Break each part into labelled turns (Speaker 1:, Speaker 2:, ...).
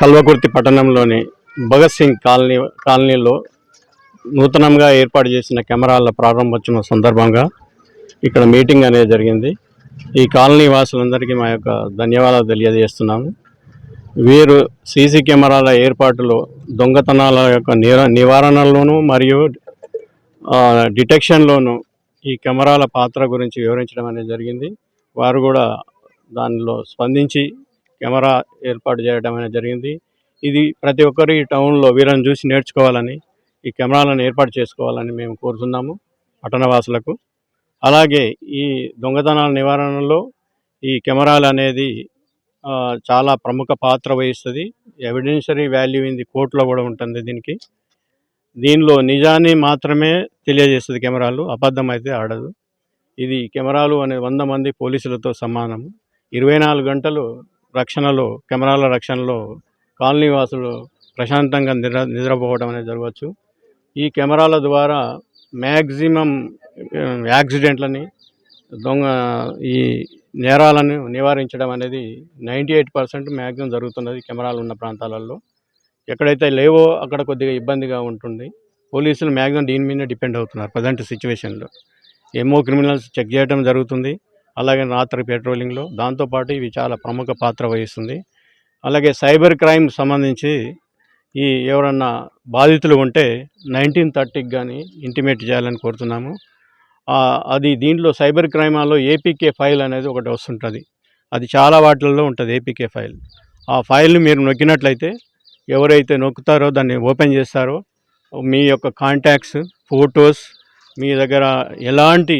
Speaker 1: కల్వకుర్తి పట్టణంలోని భగత్ సింగ్ కాలనీ కాలనీలో నూతనంగా ఏర్పాటు చేసిన కెమెరాల ప్రారంభోత్సవం సందర్భంగా ఇక్కడ మీటింగ్ అనేది జరిగింది. ఈ కాలనీ వాసులందరికీ మా యొక్క ధన్యవాదాలు తెలియజేస్తున్నాము. వీరు సీసీ కెమెరాల ఏర్పాటులో దొంగతనాల యొక్క నివారణలోనూ మరియు డిటెక్షన్లోనూ ఈ కెమెరాల పాత్ర గురించి వివరించడం అనేది జరిగింది. వారు కూడా దానిలో స్పందించి కెమెరా ఏర్పాటు చేయడం అనేది జరిగింది. ఇది ప్రతి ఒక్కరు ఈ టౌన్లో వీళ్ళని చూసి నేర్చుకోవాలని ఈ కెమెరాలను ఏర్పాటు చేసుకోవాలని మేము కోరుతున్నాము పట్టణవాసులకు. అలాగే ఈ దొంగతనాల నివారణలో ఈ కెమెరాలు అనేది చాలా ప్రముఖ పాత్ర వహిస్తుంది. ఎవిడెన్షరీ వాల్యూ ఇన్ కోర్టులో కూడా ఉంటుంది దీనికి. దీనిలో నిజాన్ని మాత్రమే తెలియజేస్తుంది కెమెరాలు అబద్ధం అయితే ఆడదు. ఇది కెమెరాలు అనే వంద మంది పోలీసులతో సమానం. ఇరవై నాలుగు గంటలు రక్షణలో కెమెరాల రక్షణలో కాలనీ వాసులు ప్రశాంతంగా నిద్ర నిద్రపోవడం అనేది జరగవచ్చు. ఈ కెమెరాల ద్వారా మ్యాక్సిమం యాక్సిడెంట్లని దొంగ ఈ నేరాలను నివారించడం అనేది నైంటీ ఎయిట్ పర్సెంట్ మ్యాక్సిమం జరుగుతున్నది కెమెరాలు ఉన్న ప్రాంతాలలో. ఎక్కడైతే లేవో అక్కడ కొద్దిగా ఇబ్బందిగా ఉంటుంది. పోలీసులు మ్యాక్సిమం దీని మీద డిపెండ్ అవుతున్నారు ప్రజెంట్ సిచ్యువేషన్లో. ఏమో క్రిమినల్స్ చెక్ చేయడం జరుగుతుంది. అలాగే రాత్రి పెట్రోలింగ్లో. దాంతోపాటు ఇవి చాలా ప్రముఖ పాత్ర వహిస్తుంది. అలాగే సైబర్ క్రైమ్ సంబంధించి ఈ ఎవరన్నా బాధితులు ఉంటే నైన్టీన్ థర్టీకి కానీ ఇంటిమేట్ చేయాలని కోరుతున్నాము. అది దీంట్లో సైబర్ క్రైమాల్లో ఏపీకే ఫైల్ అనేది ఒకటి వస్తుంటుంది. అది చాలా వాటిల్లో ఉంటుంది ఏపీకే ఫైల్. ఆ ఫైల్ని మీరు నొక్కినట్లయితే ఎవరైతే నొక్కుతారో దాన్ని ఓపెన్ చేస్తారో మీ యొక్క కాంటాక్ట్స్ ఫోటోస్ మీ దగ్గర ఎలాంటి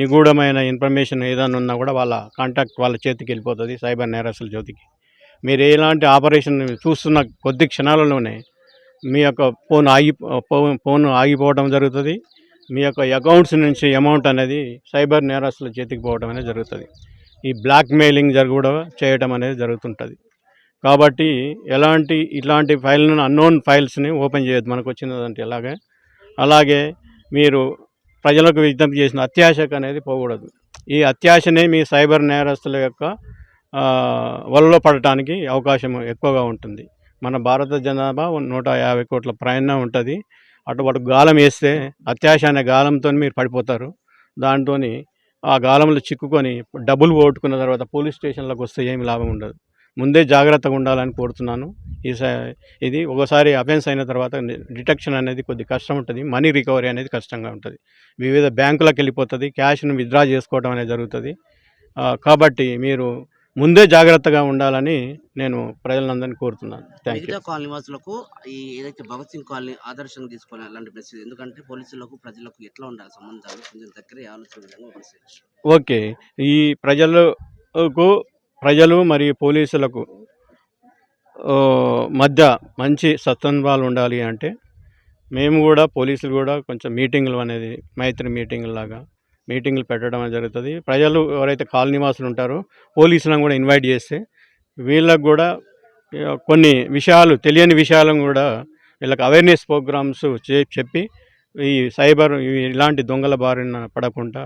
Speaker 1: నిగూఢమైన ఇన్ఫర్మేషన్ ఏదైనా ఉన్నా కూడా వాళ్ళ కాంటాక్ట్ వాళ్ళ చేతికి వెళ్ళిపోతుంది సైబర్ నేరస్తుల చేతికి. మీరు ఎలాంటి ఆపరేషన్ చూస్తున్న కొద్ది క్షణాలలోనే మీ యొక్క ఫోన్ ఆగి ఫోన్ ఆగిపోవడం జరుగుతుంది. మీ యొక్క అకౌంట్స్ నుంచి అమౌంట్ అనేది సైబర్ నేరస్తుల చేతికి పోవడం అనేది జరుగుతుంది. ఈ బ్లాక్ మెయిలింగ్ కూడా చేయడం అనేది జరుగుతుంటుంది. కాబట్టి ఎలాంటి ఇట్లాంటి ఫైల్ను అన్నోన్ ఫైల్స్ని ఓపెన్ చేయొద్దు. మనకు వచ్చినదంటే ఎలాగే? అలాగే మీరు ప్రజలకు విజ్ఞప్తి చేసిన అత్యాశకు అనేది పోకూడదు. ఈ అత్యాశనే మీ సైబర్ నేరస్తుల యొక్క వలలో పడటానికి అవకాశం ఎక్కువగా ఉంటుంది. మన భారత జనాభా నూట యాభై కోట్ల ప్రయాణం ఉంటుంది. అటుపాటు గాలం వేస్తే అత్యాశ అనే గాలంతో మీరు పడిపోతారు. దాంతో ఆ గాలంలో చిక్కుకొని డబ్బులు పోగొట్టుకున్న తర్వాత పోలీస్ స్టేషన్లకు వస్తే ఏమి లాభం ఉండదు. ముందే జాగ్రత్తగా ఉండాలని కోరుతున్నాను. ఇది ఒకసారి అఫెన్స్ అయిన తర్వాత డిటెక్షన్ అనేది కొద్ది కష్టం ఉంటుంది. మనీ రికవరీ అనేది కష్టంగా ఉంటుంది. వివిధ బ్యాంకులకు వెళ్ళిపోతుంది. క్యాష్ను విత్డ్రా చేసుకోవడం అనేది జరుగుతుంది. కాబట్టి మీరు ముందే జాగ్రత్తగా ఉండాలని నేను ప్రజలందరినీ కోరుతున్నాను. Thank you.
Speaker 2: కాలనీ వాసులకు ఈ ఏదైతే భగత్ సింగ్ కాలనీ ఆదర్శంగా తీసుకొని అలాంటి పరిస్థితి ఎందుకంటే పోలీసులకు ప్రజలకు ఎట్లా ఉండాలి సంబంధాలు కొంచెం దగ్గరే ఆలోచన విధంగా
Speaker 1: ఓకే. ఈ ప్రజలకు ప్రజలు మరియు పోలీసులకు మధ్య మంచి సత్సంభాలు ఉండాలి అంటే మేము కూడా పోలీసులు కూడా కొంచెం మీటింగులు అనేది మైత్రి మీటింగ్ లాగా మీటింగులు పెట్టడం జరుగుతుంది. ప్రజలు ఎవరైతే కాలనీవాసులు ఉంటారో పోలీసులను కూడా ఇన్వైట్ చేస్తే వీళ్ళకు కూడా కొన్ని విషయాలు తెలియని విషయాలను కూడా వీళ్ళకి అవేర్నెస్ ప్రోగ్రామ్స్ చెప్పి ఈ సైబర్ ఇలాంటి దొంగల బారిన పడకుండా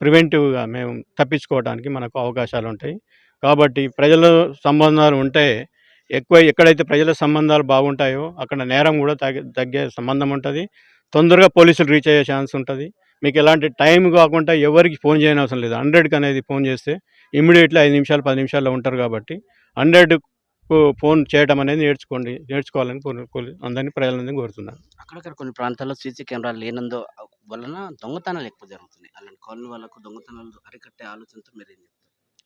Speaker 1: ప్రివెంటివ్గా మేము తప్పించుకోవడానికి మనకు అవకాశాలు ఉంటాయి. కాబట్టి ప్రజల సంబంధాలు ఉంటే ఎక్కువ ఎక్కడైతే ప్రజల సంబంధాలు బాగుంటాయో అక్కడ నేరం కూడా తగ్గే తగ్గే సంబంధం ఉంటుంది. తొందరగా పోలీసులు రీచ్ అయ్యే ఛాన్స్ ఉంటుంది. మీకు ఎలాంటి టైం కాకుండా ఎవరికి ఫోన్ చేయని అవసరం లేదు. హండ్రెడ్కి అనేది ఫోన్ చేస్తే ఇమీడియట్లీ ఐదు నిమిషాలు పది నిమిషాల్లో ఉంటారు కాబట్టి హండ్రెడ్ ఫోన్ చేయడం అనేది నేర్చుకోండి. నేర్చుకోవాలని అందరినీ ప్రజలందరినీ కోరుతున్నాను.
Speaker 2: అక్కడక్కడ కొన్ని ప్రాంతాల్లో సీసీ కెమెరాలు లేనందు వలన దొంగతనాలు ఎక్కువ జరుగుతున్నాయి. అలాంటి కాలనీ వాళ్ళకు దొంగతనాలు అరికట్టే ఆలోచనతో మీరు ఏం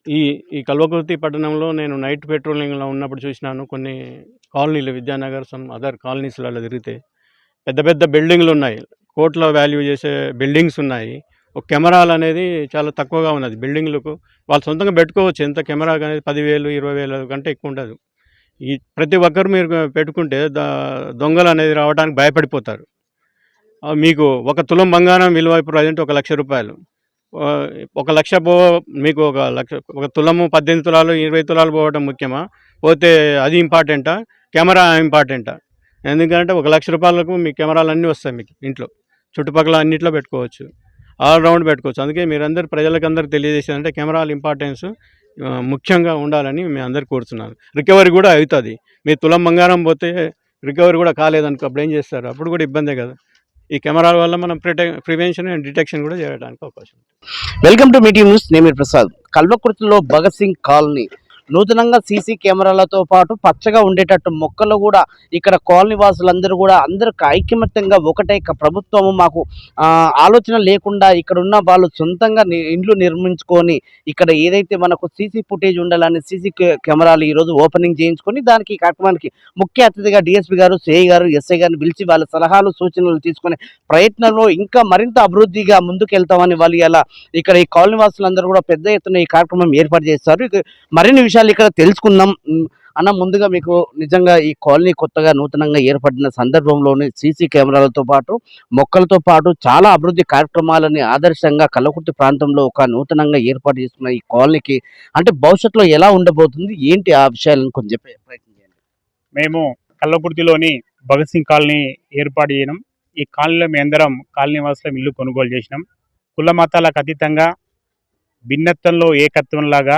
Speaker 1: ఈ ఈ కల్వకుర్తి పట్టణంలో నేను నైట్ పెట్రోలింగ్లో ఉన్నప్పుడు చూసినాను. కొన్ని కాలనీలు విద్యానగర్ సమ్ అదర్ కాలనీస్లలో తిరిగితే పెద్ద పెద్ద బిల్డింగ్లు ఉన్నాయి. కోట్ల వాల్యూ చేసే బిల్డింగ్స్ ఉన్నాయి. ఒక కెమెరాలు అనేది చాలా తక్కువగా ఉన్నది బిల్డింగ్లకు. వాళ్ళు సొంతంగా పెట్టుకోవచ్చు. ఎంత కెమెరా అనేది పదివేలు ఇరవై వేల కంటే ఎక్కువ ఉండదు. ఈ ప్రతి ఒక్కరు మీరు పెట్టుకుంటే ద దొంగలు అనేది రావడానికి భయపడిపోతారు. మీకు ఒక తులం బంగారం విలువ ప్రజెంట్ ఒక లక్ష రూపాయలు. ఒక లక్ష పో మీకు ఒక లక్ష ఒక తులము పద్దెనిమిది తులాలు ఇరవై తులాలు పోవడం ముఖ్యమా? పోతే అది ఇంపార్టెంటా? కెమెరా ఇంపార్టెంటా? ఎందుకంటే ఒక లక్ష రూపాయలకు మీ కెమెరాలు అన్నీ వస్తాయి మీకు ఇంట్లో. చుట్టుపక్కల అన్నింటిలో పెట్టుకోవచ్చు. ఆల్ రౌండ్ పెట్టుకోవచ్చు. అందుకే మీరందరూ ప్రజలకు అందరూ తెలియజేసేదంటే కెమెరాల ఇంపార్టెన్స్ ముఖ్యంగా ఉండాలని మేము అందరు కోరుతున్నాను. రికవరీ కూడా అవుతుంది. మీ తులం బంగారం పోతే రికవరీ కూడా కాలేదనుకో అప్పుడు ఏం చేస్తారు? అప్పుడు కూడా ఇబ్బందే కదా. ఈ కెమెరాల వల్ల మనం ప్రివెన్షన్ అండ్ డిటెక్షన్ కూడా చేయడానికి అవకాశం ఉంది
Speaker 2: వెల్కమ్ టు మీటింగ్ న్యూస్ నేను ప్రసాద్. కల్వకుర్తిలో భగత్ సింగ్ కాలనీ నూతనంగా సీసీ కెమెరాలతో పాటు పచ్చగా ఉండేటట్టు మొక్కలు కూడా ఇక్కడ కాలనీ వాసులందరూ కూడా అందరూ ఐక్యమత్యంగా ఒకటే ప్రభుత్వము మాకు ఆలోచన లేకుండా ఇక్కడ ఉన్న వాళ్ళు సొంతంగా ఇండ్లు నిర్మించుకొని ఇక్కడ ఏదైతే మనకు సీసీ ఫుటేజ్ ఉండాలని సీసీ కెమెరాలు ఈరోజు ఓపెనింగ్ చేయించుకొని దానికి ఈ కార్యక్రమానికి ముఖ్య అతిథిగా డిఎస్పీ గారు సిఐ గారు ఎస్ఐ గారిని పిలిచి వాళ్ళ సలహాలు సూచనలు తీసుకునే ప్రయత్నంలో ఇంకా మరింత అభివృద్ధిగా ముందుకెళ్తామని వాళ్ళు ఇలా ఇక్కడ ఈ కాలనీ వాసులందరూ కూడా పెద్ద ఎత్తున ఈ కార్యక్రమం ఏర్పాటు చేస్తారు మరిన్ని విషయాలు ఇక్కడ తెలుసుకుందాం. అన్న ముందుగా మీకు నిజంగా ఈ కాలనీ కొత్తగా నూతనంగా ఏర్పడిన సందర్భంలోనే సీసీ కెమెరాలతో పాటు మొక్కలతో పాటు చాలా అభివృద్ధి కార్యక్రమాలని ఆదర్శంగా కల్లకుర్తి ప్రాంతంలో ఒక నూతనంగా ఏర్పాటు చేసుకున్న ఈ కాలనీకి అంటే భవిష్యత్తులో ఎలా ఉండబోతుంది? ఏంటి ఆ విషయాలను కొంచెం చెప్పే ప్రయత్నం చేయండి.
Speaker 3: మేము కల్లకుర్తిలోని భగత్ సింగ్ కాలనీ ఏర్పాటు చేయడం ఈ కాలనీలో మేము అందరం కాలనీ వాసులం ఇల్లు కొనుగోలు చేసినాం. కుల మతాలకు అతీతంగా భిన్నత్వంలో ఏకత్వంలాగా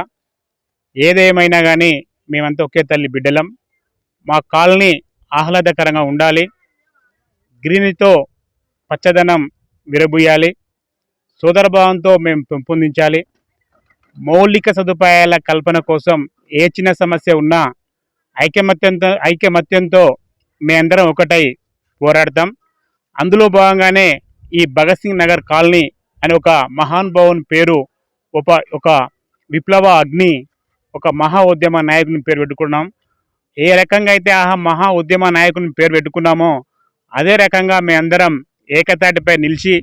Speaker 3: ఏదేమైనా కానీ మేమంతా ఒకే తల్లి బిడ్డలం. మా కాలనీ ఆహ్లాదకరంగా ఉండాలి. గ్రీనితో పచ్చదనం విరబూయాలి. సోదరభావంతో మేము పెంపొందించాలి. మౌలిక సదుపాయాల కల్పన కోసం ఏ చిన్న సమస్య ఉన్నా ఐకమత్యంతో ఐకమత్యంతో మేమందరం ఒకటై పోరాడతాం. అందులో భాగంగానే ఈ భగత్ సింగ్ నగర్ కాలనీ అనే ఒక మహాన్ భవన్ పేరు ఒక ఒక విప్లవ అగ్ని ఒక మహా ఉద్యమ నాయకుని పేరు పెట్టుకున్నాం. ఏ రకంగా అయితే ఆ మహా ఉద్యమ నాయకుని పేరు పెట్టుకున్నామో అదే రకంగా మేమందరం ఏకతాటిపై నిలిచి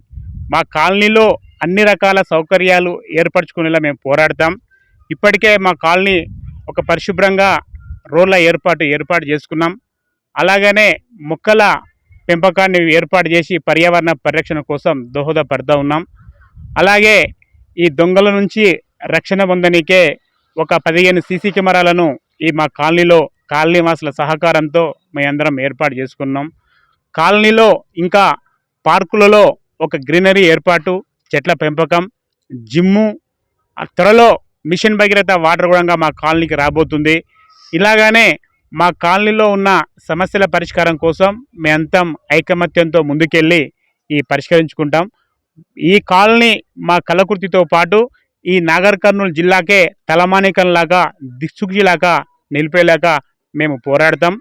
Speaker 3: మా కాలనీలో అన్ని రకాల సౌకర్యాలు ఏర్పరచుకునేలా మేము పోరాడతాం. ఇప్పటికే మా కాలనీ ఒక పరిశుభ్రంగా రోడ్ల ఏర్పాటు ఏర్పాటు చేసుకున్నాం. అలాగనే మొక్కల పెంపకాన్ని ఏర్పాటు చేసి పర్యావరణ పరిరక్షణ కోసం దోహదపడుతూ ఉన్నాం. అలాగే ఈ దొంగల నుంచి రక్షణ పొందనీకే ఒక పదిహేను సీసీ కెమెరాలను ఈ మా కాలనీలో కాలనీ వాసుల సహకారంతో మేమందరం ఏర్పాటు చేసుకున్నాం. కాలనీలో ఇంకా పార్కులలో ఒక గ్రీనరీ ఏర్పాటు చెట్ల పెంపకం జిమ్ము త్వరలో మిషన్ భగీరథ వాటర్ కూడా మా కాలనీకి రాబోతుంది. ఇలాగానే మా కాలనీలో ఉన్న సమస్యల పరిష్కారం కోసం మేమంతం ఐకమత్యంతో ముందుకెళ్ళి ఈ పరిష్కరించుకుంటాం. ఈ కాలనీ మా కలకృతితో పాటు ఈ నాగర్ కర్నూలు జిల్లాకే తలమానికంలాగా దిక్సుగిలాగా నిలిపేలాగా మేము పోరాడతాం.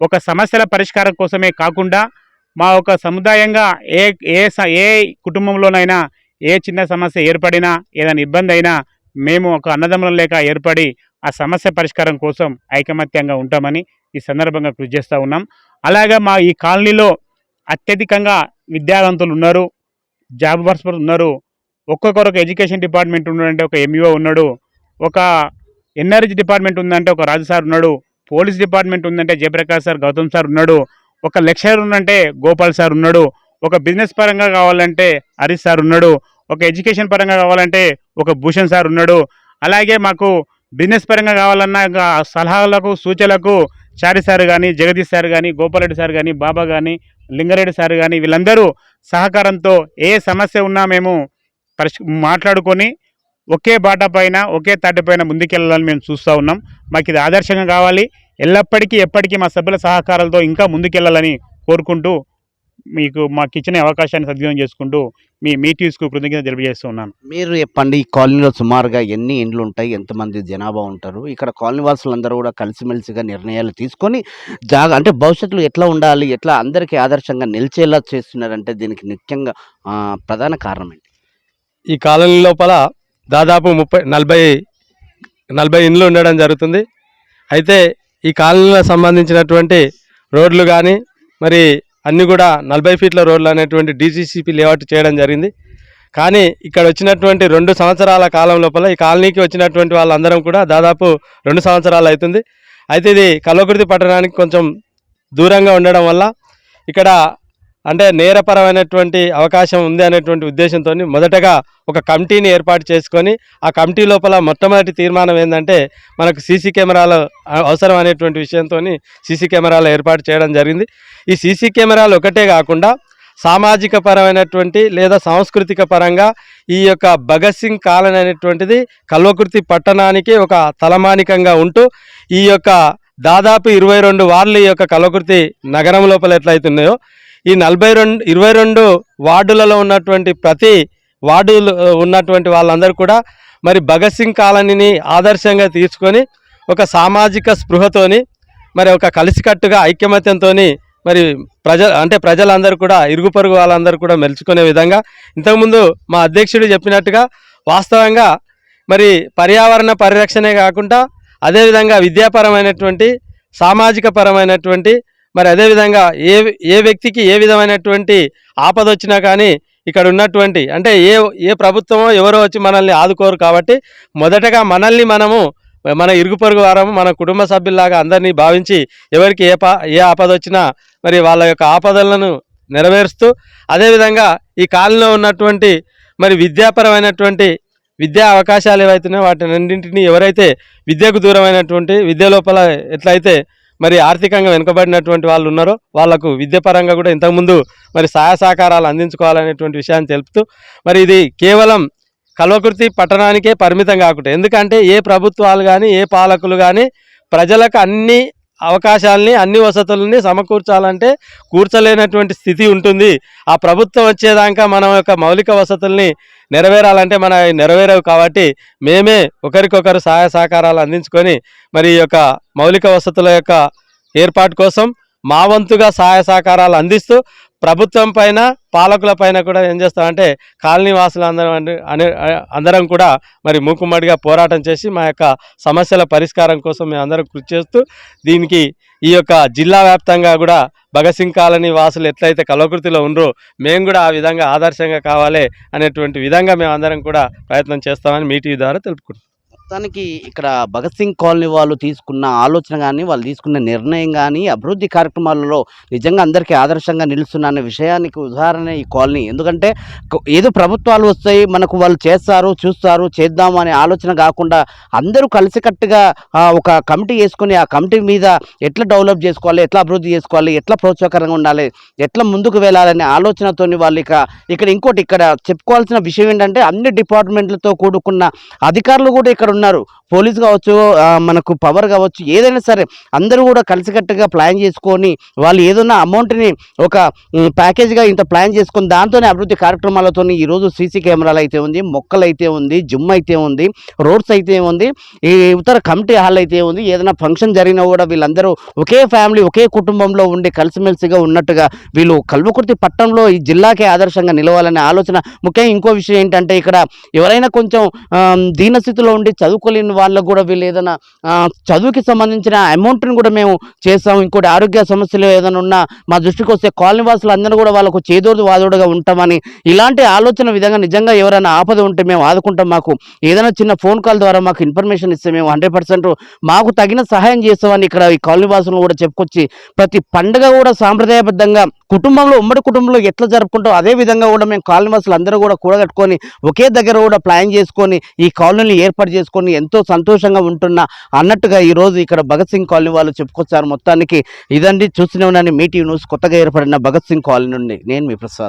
Speaker 3: ఒక సమస్యల పరిష్కారం కోసమే కాకుండా మా ఒక సముదాయంగా ఏ ఏ స- ఏ కుటుంబంలోనైనా ఏ చిన్న సమస్య ఏర్పడినా ఏదైనా ఇబ్బంది అయినా మేము ఒక అన్నదమ్ములం లేక ఏర్పడి ఆ సమస్య పరిష్కారం కోసం ఐకమత్యంగా ఉంటామని ఈ సందర్భంగా కృషి చేస్తూ ఉన్నాం. అలాగే మా ఈ కాలనీలో అత్యధికంగా విద్యావంతులు ఉన్నారు జాబ్ వర్కర్స్ ఉన్నారు ఒక్కొక్కరు ఒక ఎడ్యుకేషన్ డిపార్ట్మెంట్ ఉన్నాడంటే ఒక ఎంఈఓ ఉన్నాడు. ఒక ఎన్ఆర్జీ డిపార్ట్మెంట్ ఉందంటే ఒక రాజు సార్ ఉన్నాడు. పోలీస్ డిపార్ట్మెంట్ ఉందంటే జయప్రకాష్ సార్ గౌతమ్ సార్ ఉన్నాడు. ఒక లెక్చరర్ ఉందంటే గోపాల్ సార్ ఉన్నాడు. ఒక బిజినెస్ పరంగా కావాలంటే హరీష్ సార్ ఉన్నాడు. ఒక ఎడ్యుకేషన్ పరంగా కావాలంటే ఒక భూషణ్ సార్ ఉన్నాడు. అలాగే మాకు బిజినెస్ పరంగా కావాలన్నా సలహాలకు సూచనలకు చారి సార్ కానీ జగదీష్ సార్ కానీ గోపాలరెడ్డి సార్ కానీ బాబా కానీ లింగారెడ్డి సార్ కానీ వీళ్ళందరూ సహకారంతో ఏ సమస్య ఉన్నా మేము పరిష్ మాట్లాడుకొని ఒకే బాట పైన ఒకే తాటి పైన ముందుకెళ్ళాలని మేము చూస్తూ ఉన్నాం. మాకు ఇది ఆదర్శంగా కావాలి. ఎల్లప్పటికీ ఎప్పటికీ మా సభ్యుల సహకారాలతో ఇంకా ముందుకెళ్ళాలని కోరుకుంటూ మీకు మాకు ఇచ్చిన అవకాశాన్ని సద్వినియోగం చేసుకుంటూ మీ మీటివ్స్కు కృతజ్ఞత తెలియజేస్తున్నాను
Speaker 2: మీరు చెప్పండి ఈ కాలనీలో సుమారుగా ఎన్ని ఇండ్లు ఉంటాయి ఎంతమంది జనాభా ఉంటారు? ఇక్కడ కాలనీ వాసులందరూ కూడా కలిసిమెలిసిగా నిర్ణయాలు తీసుకొని జాగా అంటే భవిష్యత్తులో ఎట్లా ఉండాలి ఎట్లా అందరికీ ఆదర్శంగా నిలిచేలా చేస్తున్నారంటే దీనికి ముఖ్యంగా ప్రధాన కారణం ఏంటి
Speaker 4: ఈ కాలనీ లోపల దాదాపు ముప్పై నలభై నలభై ఇండ్లు ఉండడం జరుగుతుంది. అయితే ఈ కాలనీలకు సంబంధించినటువంటి రోడ్లు కానీ మరి అన్నీ కూడా నలభై ఫీట్ల రోడ్లు అనేటువంటి డీసీసీపీ లేఅవుట్ చేయడం జరిగింది. కానీ ఇక్కడ వచ్చినటువంటి రెండు సంవత్సరాల కాలం లోపల ఈ కాలనీకి వచ్చినటువంటి వాళ్ళందరం కూడా దాదాపు రెండు సంవత్సరాలు అవుతుంది. అయితే ఇది కల్వకుర్తి పట్టణానికి కొంచెం దూరంగా ఉండడం వల్ల ఇక్కడ అంటే నేరపరమైనటువంటి అవకాశం ఉంది అనేటువంటి ఉద్దేశంతో మొదటగా ఒక కమిటీని ఏర్పాటు చేసుకొని ఆ కమిటీ లోపల మొట్టమొదటి తీర్మానం ఏంటంటే మనకు సీసీ కెమెరాలు అవసరం అనేటువంటి విషయంతో సీసీ కెమెరాలు ఏర్పాటు చేయడం జరిగింది. ఈ సీసీ కెమెరాలు ఒకటే కాకుండా సామాజిక పరమైనటువంటి లేదా సాంస్కృతిక పరంగా ఈ యొక్క భగత్ సింగ్ కాలనీ అనేటువంటిది కల్వకుర్తి పట్టణానికి ఒక తలమానికంగా ఉంటూ ఈ యొక్క దాదాపు ఇరవై రెండు వార్లు ఈ యొక్క కల్వకుర్తి నగరం లోపల ఎట్లయితున్నాయో ఈ నలభై రెండు ఇరవై రెండు వార్డులలో ఉన్నటువంటి ప్రతి వార్డులు ఉన్నటువంటి వాళ్ళందరూ కూడా మరి భగత్ సింగ్ కాలనీని ఆదర్శంగా తీసుకొని ఒక సామాజిక స్పృహతోని మరి ఒక కలిసికట్టుగా ఐక్యమత్యంతో మరి ప్రజ అంటే ప్రజలందరూ కూడా ఇరుగు పొరుగు వాళ్ళందరూ కూడా మెలుచుకునే విధంగా ఇంతకుముందు మా అధ్యక్షుడు చెప్పినట్టుగా వాస్తవంగా మరి పర్యావరణ పరిరక్షణే కాకుండా అదేవిధంగా విద్యాపరమైనటువంటి సామాజిక పరమైనటువంటి మరి అదేవిధంగా ఏ ఏ వ్యక్తికి ఏ విధమైనటువంటి ఆపద వచ్చినా కానీ ఇక్కడ ఉన్నటువంటి అంటే ఏ ఏ ప్రభుత్వమో ఎవరో వచ్చి మనల్ని ఆదుకోరు కాబట్టి మొదటగా మనల్ని మనము మన ఇరుగు పొరుగు వారము మన కుటుంబ సభ్యుల్లాగా అందరినీ భావించి ఎవరికి ఏ పా ఏ ఆపద వచ్చినా మరి వాళ్ళ యొక్క ఆపదలను నెరవేరుస్తూ అదేవిధంగా ఈ కాలంలో ఉన్నటువంటి మరి విద్యాపరమైనటువంటి విద్యా అవకాశాలు ఏవైతున్నాయో వాటి రెండింటినీ ఎవరైతే విద్యకు దూరమైనటువంటి విద్య లోపల ఎట్లయితే మరి ఆర్థికంగా వెనుకబడినటువంటి వాళ్ళు ఉన్నారో వాళ్ళకు విద్యపరంగా కూడా ఇంతకుముందు మరి సహాయ సహకారాలు అందించుకోవాలనేటువంటి విషయాన్ని తెలుపుతూ మరి ఇది కేవలం కల్వకుర్తి పట్టణానికే పరిమితం కాకుండా ఎందుకంటే ఏ ప్రభుత్వాలు కానీ ఏ పాలకులు కానీ ప్రజలకు అన్ని అవకాశాలని అన్ని వసతులని సమకూర్చాలంటే కూర్చలేనటువంటి స్థితి ఉంటుంది. ఆ ప్రభుత్వం వచ్చేదాకా మనం యొక్క మౌలిక వసతుల్ని నెరవేరాలంటే మన నెరవేరవు కాబట్టి మేమే ఒకరికొకరు సహాయ సహకారాలు అందించుకొని మరి ఈ యొక్క మౌలిక వసతుల యొక్క ఏర్పాటు కోసం మా వంతుగా సహాయ సహకారాలు అందిస్తూ ప్రభుత్వం పైన పాలకుల పైన కూడా ఏం చేస్తామంటే కాలనీ వాసులు అందరం అనే అందరం కూడా మరి మూకుమ్మడిగా పోరాటం చేసి మా యొక్క సమస్యల పరిష్కారం కోసం మేము అందరం కృషి చేస్తూ దీనికి ఈ యొక్క జిల్లా వ్యాప్తంగా కూడా భగత్ సింగ్ కాలనీ వాసులు ఎట్లయితే కలవకృతిలో ఉండరో మేము కూడా ఆ విధంగా ఆదర్శంగా కావాలి అనేటువంటి విధంగా మేము అందరం కూడా ప్రయత్నం చేస్తామని మీటింగ్ ద్వారా తెలుపుకుంటున్నాం.
Speaker 2: మొత్తానికి ఇక్కడ భగత్ సింగ్ కాలనీ వాళ్ళు తీసుకున్న ఆలోచన కానీ వాళ్ళు తీసుకున్న నిర్ణయం కానీ అభివృద్ధి కార్యక్రమాలలో నిజంగా అందరికీ ఆదర్శంగా నిలుస్తున్న అనే విషయానికి ఉదాహరణ ఈ కాలనీ. ఎందుకంటే ఏదో ప్రభుత్వాలు వస్తాయి మనకు వాళ్ళు చేస్తారు చూస్తారు చేద్దాము అనే ఆలోచన కాకుండా అందరూ కలిసికట్టుగా ఒక కమిటీ వేసుకొని ఆ కమిటీ మీద ఎట్లా డెవలప్ చేసుకోవాలి ఎట్లా అభివృద్ధి చేసుకోవాలి ఎట్లా ప్రోత్సాహకరంగా ఉండాలి ఎట్లా ముందుకు వెళ్ళాలనే ఆలోచనతోని వాళ్ళు ఇక ఇక్కడ ఇంకోటి ఇక్కడ చెప్పుకోవాల్సిన విషయం ఏంటంటే అన్ని డిపార్ట్మెంట్లతో కూడుకున్న అధికారులు కూడా ఇక్కడ ఉన్నారు. పోలీస్ కావచ్చు మనకు పవర్ కావచ్చు ఏదైనా సరే అందరూ కూడా కలిసికట్టుగా ప్లాన్ చేసుకొని వాళ్ళు ఏదైనా అమౌంట్ని ఒక ప్యాకేజ్గా ఇంత ప్లాన్ చేసుకొని దాంతోనే అభివృద్ధి కార్యక్రమాలతో ఈరోజు సీసీ కెమెరాలు అయితే ఉంది మొక్కలు అయితే ఉంది జిమ్ అయితే ఉంది రోడ్స్ అయితే ఉంది ఈ ఇతర కమిటీ హాల్ అయితే ఉంది ఏదైనా ఫంక్షన్ జరిగినా కూడా వీళ్ళందరూ ఒకే ఫ్యామిలీ ఒకే కుటుంబంలో ఉండి కలిసిమెలిసిగా ఉన్నట్టుగా వీళ్ళు కల్వకుర్తి పట్టణంలో ఈ జిల్లాకే ఆదర్శంగా నిలవాలనే ఆలోచన. ముఖ్యంగా ఇంకో విషయం ఏంటంటే ఇక్కడ ఎవరైనా కొంచెం దీనస్థితిలో ఉండి చదువుకోలేని వాళ్ళకు కూడా వీళ్ళు ఏదైనా చదువుకి సంబంధించిన అమౌంట్ని కూడా మేము చేస్తాం. ఇంకోటి ఆరోగ్య సమస్యలు ఏదైనా ఉన్నా మా దృష్టికి వస్తే కాలనీ వాసులు అందరూ కూడా వాళ్ళకు చేదోడు వాదోడుగా ఉంటామని ఇలాంటి ఆలోచన విధంగా నిజంగా ఎవరైనా ఆపద ఉంటే మేము ఆదుకుంటాం. మాకు ఏదైనా చిన్న ఫోన్ కాల్ ద్వారా మాకు ఇన్ఫర్మేషన్ ఇస్తే మేము హండ్రెడ్ పర్సెంట్ మాకు తగిన సహాయం చేస్తామని ఇక్కడ ఈ కాలనీ వాసులను కూడా చెప్పుకొచ్చి ప్రతి పండుగ కూడా సాంప్రదాయబద్ధంగా కుటుంబంలో ఉమ్మడి కుటుంబంలో ఎట్లా జరుపుకుంటాం అదే విధంగా కూడా మేము కాలనీ వాసులు అందరూ కూడా కూడగట్టుకొని ఒకే దగ్గర కూడా ప్లాన్ చేసుకొని ఈ కాలనీని ఏర్పాటు చేసుకొని ఎంతో సంతోషంగా ఉంటున్నా అన్నట్టుగా ఈ రోజు ఇక్కడ భగత్ సింగ్ కాలనీ వాళ్ళు చెప్పుకొచ్చారు. మొత్తానికి ఇదండి చూస్తూనే ఉన్నాను మీటింగ్ న్యూస్ కొత్తగా ఏర్పడిన భగత్ సింగ్ కాలనీ నుండి. నేను మీ ప్రసాద్.